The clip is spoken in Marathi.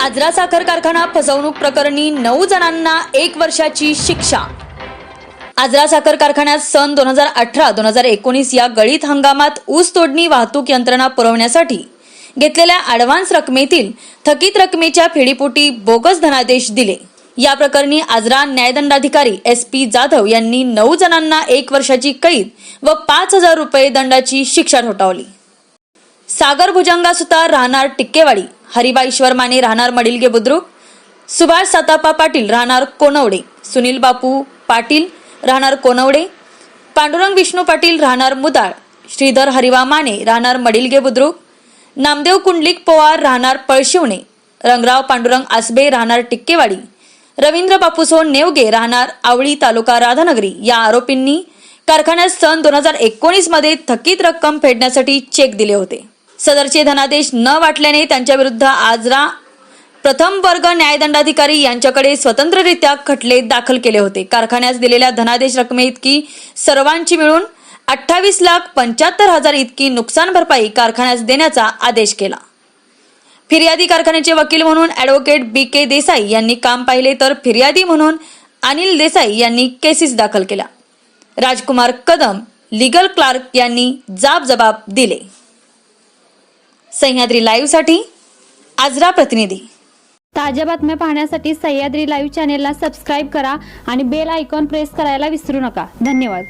आजरा साखर कारखाना फसवणूक प्रकरणी नऊ जणांना एक वर्षाची शिक्षा. आजरा साखर कारखान्यात सन दोन हजार अठरा दोन हजार एकोणीस या गळीत हंगामात ऊस तोडणी वाहतूक यंत्रणा पुरवण्यासाठी घेतलेल्या ॲडव्हान्स रकमेतील थकीत रकमेच्या फेडीपोटी बोगस धनादेश दिले. या प्रकरणी आजरा न्यायदंडाधिकारी एस पी जाधव यांनी नऊ जणांना एक वर्षाची कैद व पाच हजार रुपये दंडाची शिक्षा ठोठावली. सागर भुजंगा सुतार राहणार टिक्केवाडी. हरिबा ईश्वर माने राहणार मडिलगे बुद्रुक. सुभाष सातापा पाटील राहणार कोनवडे. सुनील बापू पाटील राहणार कोनवडे. पांडुरंग विष्णू पाटील राहणार मुदाळ. श्रीधर हरिवा माने राहणार मडिलगे बुद्रुक. नामदेव कुंडलिक पोवार राहणार पळशिवणे. रंगराव पांडुरंग आसबे राहणार टिक्केवाडी. रवींद्र बापूसोन नेवगे राहणार आवळी तालुका राधानगरी. या आरोपींनी कारखान्यात सन दोन हजार एकोणीसमध्ये थकीत रक्कम फेडण्यासाठी चेक दिले होते. सदरचे धनादेश न वाटल्याने त्यांच्याविरुद्ध आजरा प्रथम वर्ग न्यायदंडाधिकारी यांच्याकडे स्वतंत्ररित्या खटले दाखल केले होते. कारखान्यास दिलेल्या धनादेश रकमेइतकी सर्वांची मिळून अठ्ठावीस लाख पंच्याहत्तर हजार इतकी नुकसान भरपाई कारखान्यास देण्याचा आदेश केला. फिर्यादी कारखान्याचे वकील म्हणून ॲडव्होकेट बी के देसाई यांनी काम पाहिले तर फिर्यादी म्हणून अनिल देसाई यांनी केसेस दाखल केल्या. राजकुमार कदम लिगल क्लार्क यांनी जाब जबाब दिले. सह्याद्री लाईव्हसाठी आजरा प्रतिनिधी. ताज्या बातम्या पाहण्यासाठी सह्याद्री लाईव्ह चॅनेलला सबस्क्राईब करा आणि बेल आयकॉन प्रेस करायला विसरू नका. धन्यवाद.